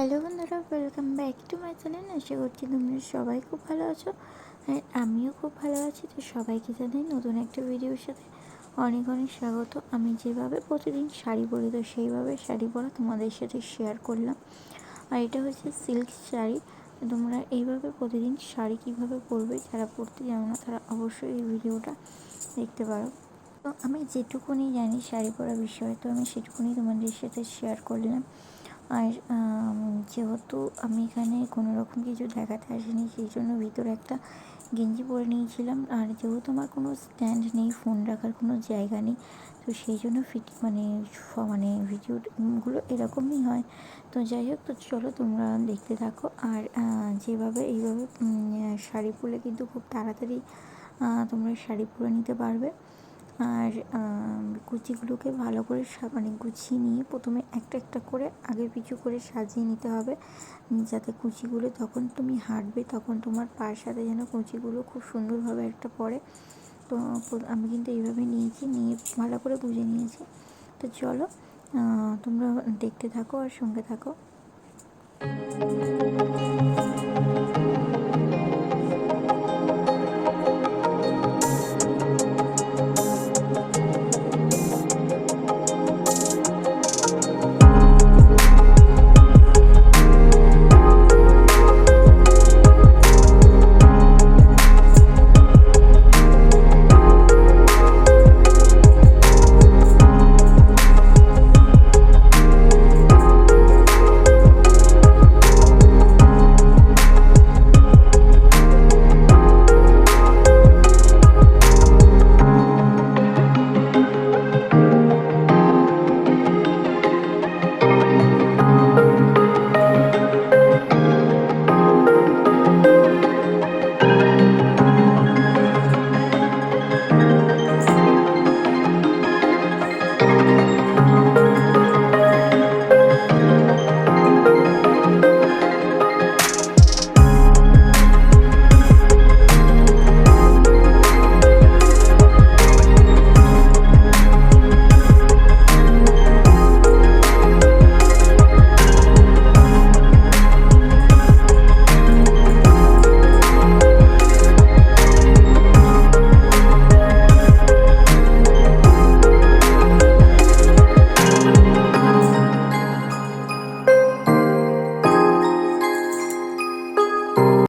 Hello বন্ধুরা welcome back to my channel আশা করছি তোমরা সবাই খুব ভালো আছো আর আমিও খুব ভালো আছি। তো সবাইকে জানাই নতুন একটা ভিডিওর সাথে অনেক অনেক স্বাগত। আমি যেভাবে প্রতিদিন শাড়ি পরি, তো সেইভাবে শাড়ি পরা তোমাদের সাথে শেয়ার করলাম। আর এটা হচ্ছে সিল্ক শাড়ি। তোমরা এইভাবে প্রতিদিন শাড়ি কীভাবে পরবে, যারা পরতে জানো না, তারা অবশ্যই এই ভিডিওটা দেখতে পারো। তো আমি যেটুকুনি জানি শাড়ি পরা বিষয়ে, তো আমি সেটুকুনি তোমাদের সাথে শেয়ার করলাম। আর যেহেতু আমি এখানে কোনো রকম কিছু দেখাতে আসিনি, সেই জন্য ভিতরে একটা গেঞ্জি পরে নিয়েছিলাম। আর যেহেতু আমার কোনো স্ট্যান্ড নেই ফোন রাখার কোনো জায়গা নেই, তো সেই জন্য ফিট মানে মানে ভিডিওগুলো এরকমই হয়। তো যাই হোক, তো চলো তোমরা দেখতে থাকো। আর যেভাবে, এইভাবে শাড়ি পরলে কিন্তু খুব তাড়াতাড়ি তোমরা শাড়ি পরে নিতে পারবে। আর কুচিগুলোকে ভালো করে মানে গুছিয়ে নিয়ে প্রথমে একটা একটা করে আগে পিছু করে সাজিয়ে নিতে হবে। যাতে কুচিগুলো তখন তুমি হাঁটবে তখন তোমার পায়ের সাথে যেন কুচিগুলো খুব সুন্দরভাবে একটা পড়ে। তো আমি কিন্তু এইভাবে নিয়েছি, নিয়ে ভালো করে বুঝে নিয়েছি। তো চলো তোমরা দেখতে থাকো আর সঙ্গে থাকো।